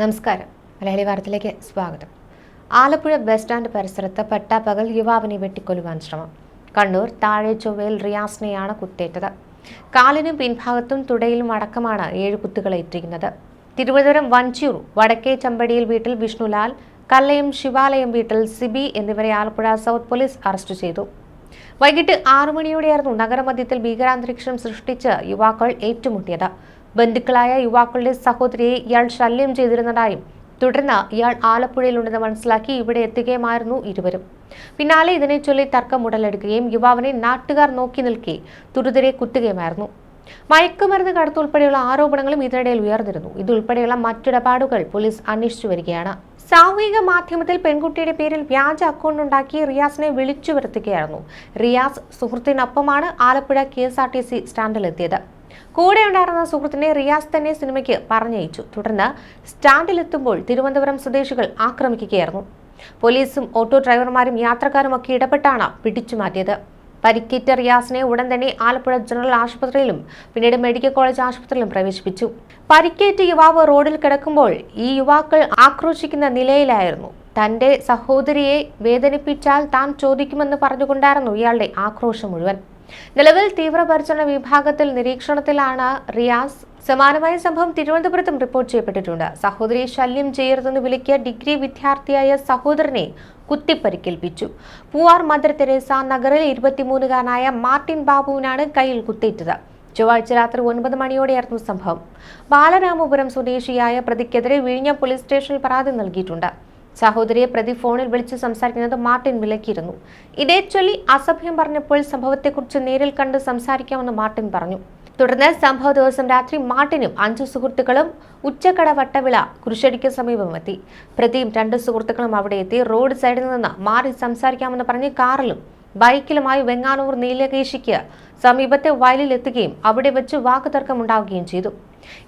നമസ്കാരം. മലയാളി വാർത്തയിലേക്ക് സ്വാഗതം. ആലപ്പുഴ ബസ് സ്റ്റാൻഡ് പരിസരത്ത് പട്ടാപ്പകൽ യുവാവിനെ വെട്ടിക്കൊല്ലുവാൻ ശ്രമം. കണ്ണൂർ താഴെ ചൊവ്വയിൽ റിയാസിനെയാണ് കുത്തേറ്റത് കാലിനും പിൻഭാഗത്തും തുടയിലും അടക്കമാണ് ഏഴ് കുത്തുകൾ ഏറ്റിരിക്കുന്നത് തിരുവനന്തപുരം വഞ്ചിയൂർ വടക്കേ ചമ്പടിയിൽ വീട്ടിൽ വിഷ്ണുലാൽ കല്ലയും ശിവാലയം വീട്ടിൽ സിബി എന്നിവരെ ആലപ്പുഴ സൗത്ത് പോലീസ് അറസ്റ്റ് ചെയ്തു. വൈകിട്ട് ആറു മണിയോടെയായിരുന്നു നഗരമധ്യത്തിൽ ഭീകരാന്തരീക്ഷം സൃഷ്ടിച്ച് യുവാക്കൾ ഏറ്റുമുട്ടിയത്. ബന്ധുക്കളായ യുവാക്കളുടെ സഹോദരിയെ ഇയാൾ ശല്യം ചെയ്തിരുന്നതായും തുടർന്ന് ഇയാൾ ആലപ്പുഴയിലുണ്ടെന്ന് മനസ്സിലാക്കി ഇവിടെ എത്തുകയുമായിരുന്നു ഇരുവരും. പിന്നാലെ ഇതിനെ ചൊല്ലി തർക്കം ഉടലെടുക്കുകയും യുവാവിനെ നാട്ടുകാർ നോക്കി നിൽക്കി തുരുതരെ കുത്തുകയുമായിരുന്നു. മയക്കുമരുന്ന് കടത്ത് ഉൾപ്പെടെയുള്ള ആരോപണങ്ങളും ഇതിനിടയിൽ ഉയർന്നിരുന്നു. ഇതുൾപ്പെടെയുള്ള മറ്റിടപാടുകൾ പോലീസ് അന്വേഷിച്ചു വരികയാണ്. സാമൂഹിക മാധ്യമത്തിൽ പെൺകുട്ടിയുടെ പേരിൽ വ്യാജ അക്കൗണ്ട് ഉണ്ടാക്കി റിയാസിനെ വിളിച്ചു വരുത്തുകയായിരുന്നു Riyas സുഹൃത്തിനൊപ്പമാണ് Alappuzha K S R T C സ്റ്റാൻഡിലെത്തിയത്. കൂടെ ഉണ്ടായിരുന്ന സുഹൃത്തിനെ റിയാസ് തന്നെ സിനിമയ്ക്ക് പറഞ്ഞയച്ചു. തുടർന്ന് സ്റ്റാൻഡിലെത്തുമ്പോൾ തിരുവനന്തപുരം സ്വദേശികൾ ആക്രമിക്കുകയായിരുന്നു. പോലീസും ഓട്ടോ ഡ്രൈവർമാരും യാത്രക്കാരും ഒക്കെ ഇടപെട്ടാണ് പിടിച്ചു മാറ്റിയത്. പരിക്കേറ്റ റിയാസിനെ ഉടൻ തന്നെ ആലപ്പുഴ ജനറൽ ആശുപത്രിയിലും പിന്നീട് മെഡിക്കൽ കോളേജ് ആശുപത്രിയിലും പ്രവേശിപ്പിച്ചു. പരിക്കേറ്റ യുവാവ് റോഡിൽ കിടക്കുമ്പോൾ ഈ യുവാക്കൾ ആക്രോശിക്കുന്ന നിലയിലായിരുന്നു. തന്റെ സഹോദരിയെ വേദനിപ്പിച്ചാൽ താൻ ചോദിക്കുമെന്ന് പറഞ്ഞുകൊണ്ടായിരുന്നു ഇയാളുടെ ആക്രോശം മുഴുവൻ. നിലവിൽ തീവ്രപരിചരണ വിഭാഗത്തിൽ നിരീക്ഷണത്തിലാണ് റിയാസ്. സമാനമായ സംഭവം തിരുവനന്തപുരത്തും റിപ്പോർട്ട് ചെയ്യപ്പെട്ടിട്ടുണ്ട്. സഹോദരി ശല്യം ചെയ്യരുതെന്ന് വിളിക്കിയ ഡിഗ്രി വിദ്യാർത്ഥിയായ സഹോദരനെ കുത്തിപ്പരിക്കേൽപ്പിച്ചു. പൂവാർ മദർ തെരേസ നഗറിൽ ഇരുപത്തിമൂന്നുകാരനായ മാർട്ടിൻ ബാബുവിനാണ് കയ്യിൽ കുത്തേറ്റത്. ചൊവ്വാഴ്ച രാത്രി ഒൻപത് മണിയോടെയായിരുന്നു സംഭവം. ബാലരാമപുരം സ്വദേശിയായ പ്രതിക്കെതിരെ വിഴിഞ്ഞം പോലീസ് സ്റ്റേഷനിൽ പരാതി നൽകിയിട്ടുണ്ട്. സഹോദരിയെ പ്രതി ഫോണിൽ വിളിച്ച് സംസാരിക്കുന്നത് മാർട്ടിൻ വിലക്കിയിരുന്നു. ഇതേ ചൊല്ലി അസഭ്യം പറഞ്ഞപ്പോൾ സംഭവത്തെക്കുറിച്ച് നേരിൽ കണ്ട് സംസാരിക്കാമെന്ന് മാർട്ടിൻ പറഞ്ഞു. തുടർന്ന് സംഭവ ദിവസം രാത്രി മാർട്ടിനും അഞ്ചു സുഹൃത്തുക്കളും ഉച്ചക്കട വട്ടവിള കുരിശടിക്ക് സമീപമെത്തി പ്രതിയും രണ്ട് സുഹൃത്തുക്കളും അവിടെ എത്തി. റോഡ് സൈഡിൽ നിന്ന് മാറി സംസാരിക്കാമെന്ന് പറഞ്ഞ് കാറിലും ബൈക്കിലുമായി വെങ്ങാനൂർ നീലകേശിക്ക് സമീപത്തെ വയലിൽ എത്തുകയും അവിടെ വെച്ച് വാക്കുതർക്കമുണ്ടാവുകയും ചെയ്തു.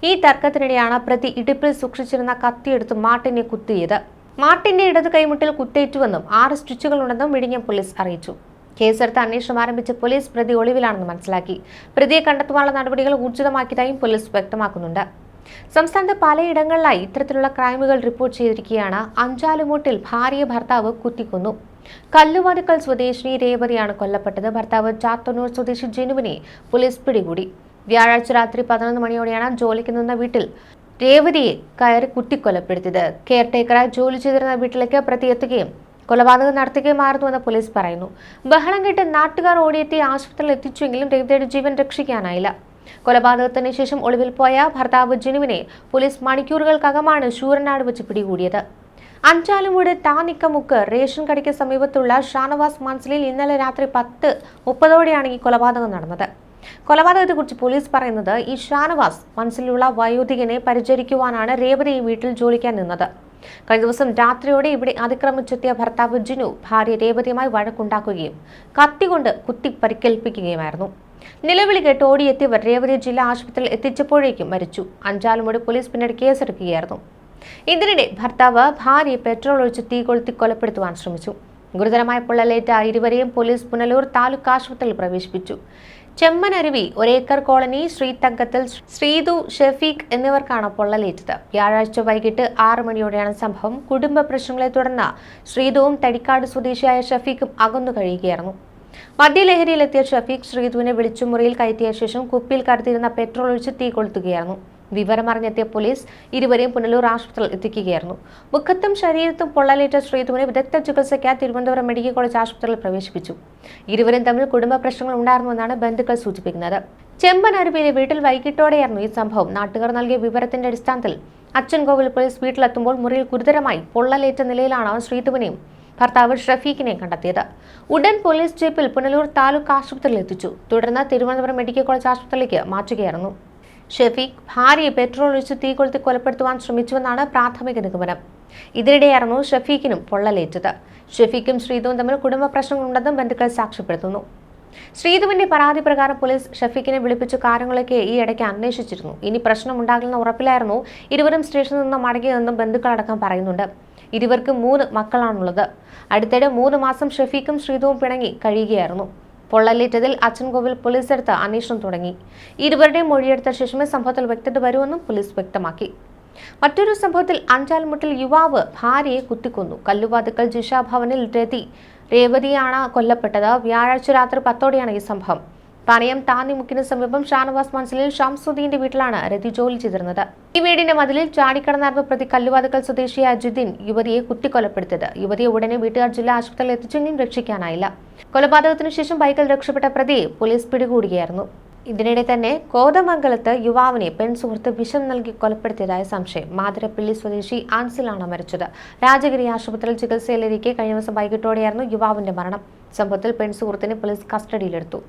ഈ തർക്കത്തിനിടെയാണ് പ്രതി ഇടുപ്പിൽ സൂക്ഷിച്ചിരുന്ന കത്തിയെടുത്ത് മാർട്ടിനെ കുത്തിയത്. മാർട്ടിന്റെ ഇടത് കൈമുട്ടിൽ കുത്തേറ്റുവെന്നും ആറ് സ്റ്റിച്ചുകളുണ്ടെന്നും വിഴിഞ്ഞം പോലീസ് അറിയിച്ചു. കേസെടുത്ത് അന്വേഷണം ആരംഭിച്ച പോലീസ് പ്രതി ഒളിവിലാണെന്ന് മനസ്സിലാക്കി. പ്രതിയെ കണ്ടെത്തുവാനുള്ള നടപടികൾ ഊർജിതമാക്കിയതായും പോലീസ് വ്യക്തമാക്കുന്നുണ്ട്. സംസ്ഥാനത്ത് പലയിടങ്ങളിലായി ഇത്തരത്തിലുള്ള ക്രൈമുകൾ റിപ്പോർട്ട് ചെയ്തിരിക്കുകയാണ്. അഞ്ചാലുമൂട്ടിൽ ഭാര്യ ഭർത്താവ് കുത്തിക്കൊന്നു. കല്ലുവാതുക്കൽ സ്വദേശിനി രേവതിയാണ് കൊല്ലപ്പെട്ടത്. ഭർത്താവ് ചാത്തന്നൂർ സ്വദേശി ജനുവിനെ പോലീസ് പിടികൂടി. വ്യാഴാഴ്ച രാത്രി പതിനൊന്ന് മണിയോടെയാണ് ജോലിക്ക് നിന്ന വീട്ടിൽ രേവതിയെ കയറി കുത്തിക്കൊലപ്പെടുത്തിയത്. കെയർടേക്കറായി ജോലി ചെയ്തിരുന്ന വീട്ടിലേക്ക് പ്രതി എത്തുകയും കൊലപാതകം നടത്തുകയുമായിരുന്നുവെന്ന് പോലീസ് പറയുന്നു. ബഹളം കേട്ട് നാട്ടുകാർ ഓടിയെത്തി ആശുപത്രിയിൽ എത്തിച്ചുവെങ്കിലും രേവതിയുടെ ജീവൻ രക്ഷിക്കാനായില്ല. കൊലപാതകത്തിന് ശേഷം ഒളിവിൽ പോയ ഭർത്താവ് ജിനുവിനെ പോലീസ് മണിക്കൂറുകൾക്കകമാണ് ശൂരനാട് വെച്ച് പിടികൂടിയത്. അഞ്ചാലുമൂട് താനിക്കമുക്ക് റേഷൻ കടയ്ക്ക് സമീപത്തുള്ള ഷാനവാസ് മൻസിലിൽ ഇന്നലെ രാത്രി പത്ത് മുപ്പതോടെയാണ് ഈ കൊലപാതകം നടന്നത്. കൊലപാതകത്തെക്കുറിച്ച് പോലീസ് പറയുന്നത് ഈ ഷാനവാസ് മനസ്സിലുള്ള വയോധികനെ പരിചരിക്കുവാനാണ് രേവതി വീട്ടിൽ ജോലിക്കാൻ നിന്നത്. കഴിഞ്ഞ ദിവസം രാത്രിയോടെ ഇവിടെ അതിക്രമിച്ചെത്തിയ ഭർത്താവ് ജിനു ഭാര്യ രേവതിയുമായി വഴക്കുണ്ടാക്കുകയും കത്തികൊണ്ട് കുത്തി പരിക്കേൽപ്പിക്കുകയുമായിരുന്നു. നിലവിളി കേട്ട് ഓടിയെത്തിയവർ രേവതി ജില്ലാ ആശുപത്രിയിൽ എത്തിച്ചപ്പോഴേക്കും മരിച്ചു. അഞ്ചാലുമൂടി പോലീസ് പിന്നീട് കേസെടുക്കുകയായിരുന്നു. ഇതിനിടെ ഭർത്താവ് ഭാര്യയെ പെട്രോൾ ഒഴിച്ച് തീ കൊളുത്തി കൊലപ്പെടുത്തുവാൻ ശ്രമിച്ചു. ഗുരുതരമായ പൊള്ളലേറ്റ ഇരുവരെയും പോലീസ് പുനലൂർ താലൂക്ക് ആശുപത്രിയിൽ പ്രവേശിപ്പിച്ചു. ചെമ്മനരുവി ഒരേക്കർ കോളനി ശ്രീതങ്കത്തിൽ ശ്രീതു ഷെഫീഖ് എന്നിവർക്കാണ് പൊള്ളലേറ്റത്. വ്യാഴാഴ്ച വൈകിട്ട് ആറ് മണിയോടെയാണ് സംഭവം. കുടുംബ പ്രശ്നങ്ങളെ തുടർന്ന് ശ്രീതുവും തടിക്കാട് സ്വദേശിയായ ഷഫീഖും അകന്നു കഴിയുകയായിരുന്നു. മദ്യലഹരിയിലെത്തിയ ഷഫീഖ് ശ്രീതുവിനെ വിളിച്ചു മുറിയിൽ കയറ്റിയ ശേഷം കുപ്പിയിൽ കടത്തിയിരുന്ന പെട്രോൾ ഒഴിച്ച് തീ കൊളുത്തുകയായിരുന്നു. വിവരമറിഞ്ഞെത്തിയ പോലീസ് ഇരുവരെയും പുനലൂർ ആശുപത്രിയിൽ എത്തിക്കുകയായിരുന്നു. മുഖത്തും ശരീരത്തും പൊള്ളലേറ്റ ശ്രീധുവിനെ വിദഗ്ധ ചികിത്സയ്ക്കായി തിരുവനന്തപുരം മെഡിക്കൽ കോളേജ് ആശുപത്രിയിൽ പ്രവേശിപ്പിച്ചു. ഇരുവരും തമ്മിൽ കുടുംബ പ്രശ്നങ്ങൾ ഉണ്ടായിരുന്നുവെന്നാണ് ബന്ധുക്കൾ സൂചിപ്പിക്കുന്നത്. ചെമ്പൻ അരുവിയിലെ വീട്ടിൽ വൈകിട്ടോടെയായിരുന്നു ഈ സംഭവം. നാട്ടുകാർ നൽകിയ വിവരത്തിന്റെ അടിസ്ഥാനത്തിൽ അച്ഛൻകോവിൽ പോലീസ് വീട്ടിലെത്തുമ്പോൾ മുറിയിൽ ഗുരുതരമായി പൊള്ളലേറ്റ നിലയിലാണ് അവൻ ശ്രീധുവിനെയും ഭർത്താവ് ഷഫീഖിനെയും കണ്ടെത്തിയത്. ഉടൻ പോലീസ് ജീപ്പിൽ പുനലൂർ താലൂക്ക് ആശുപത്രിയിൽ എത്തിച്ചു. തുടർന്ന് തിരുവനന്തപുരം മെഡിക്കൽ കോളേജ് ആശുപത്രിയിലേക്ക് മാറ്റുകയായിരുന്നു. ഷെഫീഖ് ഭാര്യയെ പെട്രോൾ ഒഴിച്ച് തീ കൊളുത്തി കൊലപ്പെടുത്തുവാൻ ശ്രമിച്ചുവെന്നാണ് പ്രാഥമിക നിഗമനം. ഇതിനിടെയായിരുന്നു ഷെഫീഖിനും പൊള്ളലേറ്റത്. ഷെഫീഖും ശ്രീധുവും തമ്മിൽ കുടുംബ പ്രശ്നങ്ങളുണ്ടെന്നും ബന്ധുക്കൾ സാക്ഷ്യപ്പെടുത്തുന്നു. ശ്രീധുവിന്റെ പരാതി പ്രകാരം പോലീസ് ഷഫീഖിനെ വിളിപ്പിച്ചു കാര്യങ്ങളൊക്കെ ഈ ഇടയ്ക്ക് അന്വേഷിച്ചിരുന്നു. ഇനി പ്രശ്നമുണ്ടാകില്ലെന്ന ഉറപ്പിലായിരുന്നു ഇരുവരും സ്റ്റേഷനിൽ നിന്ന് മടങ്ങിയതെന്നും ബന്ധുക്കളടക്കം പറയുന്നുണ്ട്. ഇരുവർക്കും മൂന്ന് മക്കളാണുള്ളത്. അടുത്തിടെ മൂന്ന് മാസം ഷഫീഖും ശ്രീധുവും പിണങ്ങി കഴിയുകയായിരുന്നു. പൊള്ളലേറ്റതിൽ അച്ഛൻകോവിൽ പോലീസ് എടുത്ത് അന്വേഷണം തുടങ്ങി. ഇരുവരുടെയും മൊഴിയെടുത്ത ശേഷമേ സംഭവത്തിൽ വ്യക്തത വരുമെന്നും പോലീസ് വ്യക്തമാക്കി. മറ്റൊരു സംഭവത്തിൽ അഞ്ചാൽമുട്ടിൽ യുവാവ് ഭാര്യയെ കുത്തിക്കൊന്നു. കല്ലുവാതുക്കൽ ജിഷാഭവനിൽ രതി രേവതിയാണ് കൊല്ലപ്പെട്ടത്. വ്യാഴാഴ്ച രാത്രി പത്തോടെയാണ് ഈ സംഭവം. പണയം താന്നിമുക്കിന് സമീപം ഷാനവാസ് മൻസിലിൽ ഷംസുദ്ദീന്റെ വീട്ടിലാണ് രതി ജോലി ചെയ്തിരുന്നത്. ഈ വീടിന്റെ മതിലിൽ ചാടിക്കടന്നാർന്ന പ്രതി കല്ലുവാതുക്കൽ സ്വദേശി അജുദ്ദീൻ യുവതിയെ കുത്തിക്കൊലപ്പെടുത്തിയത്. യുവതിയെ ഉടനെ വീട്ടുകാർ ജില്ലാ ആശുപത്രിയിൽ എത്തിച്ചെങ്കിലും രക്ഷിക്കാനായില്ല. കൊലപാതകത്തിനു ശേഷം ബൈക്കിൽ രക്ഷപ്പെട്ട പ്രതി പോലീസ് പിടികൂടുകയായിരുന്നു. ഇതിനിടെ തന്നെ കോതമംഗലത്ത് യുവാവിനെ പെൺസുഹൃത്ത് വിഷം നൽകി കൊലപ്പെടുത്തിയതായ സംശയം. മാതിരപ്പള്ളി സ്വദേശി ആൻസിലാണ് മരിച്ചത്. രാജഗിരി ആശുപത്രിയിൽ ചികിത്സയിലിരിക്കെ കഴിഞ്ഞ ദിവസം വൈകിട്ടോടെയായിരുന്നു യുവാവിന്റെ മരണം. സംഭവത്തിൽ പെൺസുഹൃത്തിനെ പോലീസ് കസ്റ്റഡിയിലെടുത്തു.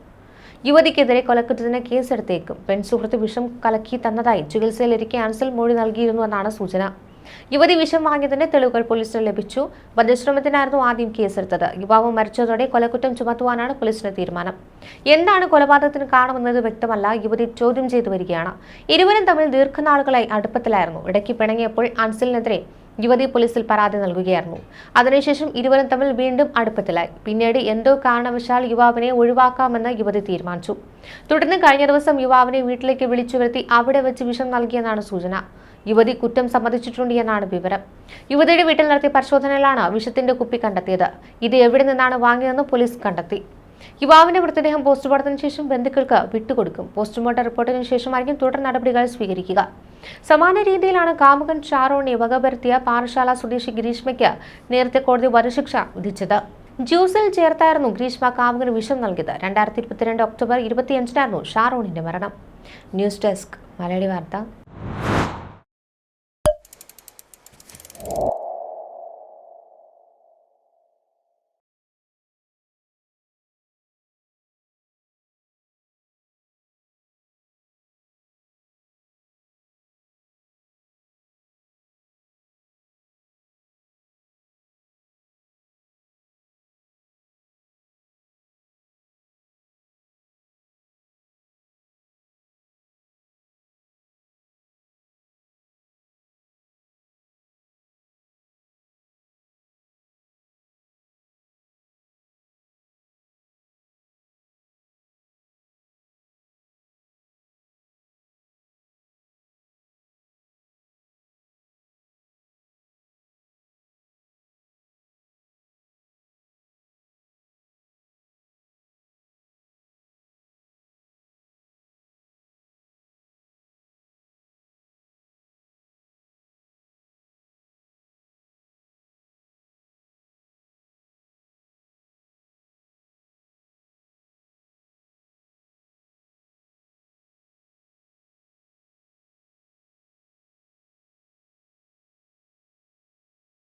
യുവതിക്കെതിരെ കൊലക്കുറ്റത്തിന് കേസെടുത്തേക്കും. പെൺസുഹൃത്ത് വിഷം കലക്കി തന്നതായി ചികിത്സയിലിരിക്കെ അൻസൽ മൊഴി നൽകിയിരുന്നു എന്നാണ് സൂചന. യുവതി വിഷം വാങ്ങിയതിന്റെ തെളിവുകൾ പോലീസിന് ലഭിച്ചു. വധശ്രമത്തിനായിരുന്നു ആദ്യം കേസെടുത്തത്. യുവാവ് മരിച്ചതോടെ കൊലക്കുറ്റം ചുമത്തുവാനാണ് പോലീസിന്റെ തീരുമാനം. എന്താണ് കൊലപാതകത്തിന് കാരണമെന്നത് വ്യക്തമല്ല. യുവതി ചോദ്യം ചെയ്തു വരികയാണ്. ഇരുവരും തമ്മിൽ ദീർഘനാളുകളായി അടുപ്പത്തിലായിരുന്നു. ഇടയ്ക്ക് പിണങ്ങിയപ്പോൾ അൻസലിനെതിരെ യുവതി പോലീസിൽ പരാതി നൽകുകയായിരുന്നു. അതിനുശേഷം ഇരുവരും തമ്മിൽ വീണ്ടും അടുപ്പത്തിലായി. പിന്നീട് എന്തോ കാരണവശാൽ യുവാവിനെ ഒഴിവാക്കാമെന്ന് യുവതി തീരുമാനിച്ചു. തുടർന്ന് കഴിഞ്ഞ ദിവസം യുവാവിനെ വീട്ടിലേക്ക് വിളിച്ചു വരുത്തി അവിടെ വെച്ച് വിഷം നൽകിയെന്നാണ് സൂചന. യുവതി കുറ്റം സമ്മതിച്ചിട്ടുണ്ട് എന്നാണ് വിവരം. യുവതിയുടെ വീട്ടിൽ നടത്തിയ പരിശോധനയിലാണ് വിഷത്തിന്റെ കുപ്പി കണ്ടെത്തിയത്. ഇത് എവിടെ നിന്നാണ് വാങ്ങിയതെന്ന് പോലീസ് കണ്ടെത്തി. യുവാവിന്റെ മൃതദേഹം പോസ്റ്റ്മോർട്ടത്തിന് ശേഷം ബന്ധുക്കൾക്ക് വിട്ടുകൊടുക്കും. പോസ്റ്റ്മോർട്ടം റിപ്പോർട്ടിന് ശേഷമായിരിക്കും തുടർ നടപടികൾ സ്വീകരിക്കുക. സമാന രീതിയിലാണ് കാമുകൻ ഷാറോണി വകവരുത്തിയ പാറശാല സ്വദേശി ഗ്രീഷ്മയ്ക്ക് നേരത്തെ കോടതി വധശിക്ഷ വിധിച്ചത്. ജ്യൂസിൽ ചേർത്തായിരുന്നു ഗ്രീഷ്മ കാമുകന് വിഷം നൽകിയത്. രണ്ടായിരത്തി ഇരുപത്തിരണ്ട് ഒക്ടോബർ ഇരുപത്തിയഞ്ചിനായിരുന്നു ഷാറോണിന്റെ മരണം. ന്യൂസ് ഡെസ്ക് മലയാളി വാർത്ത.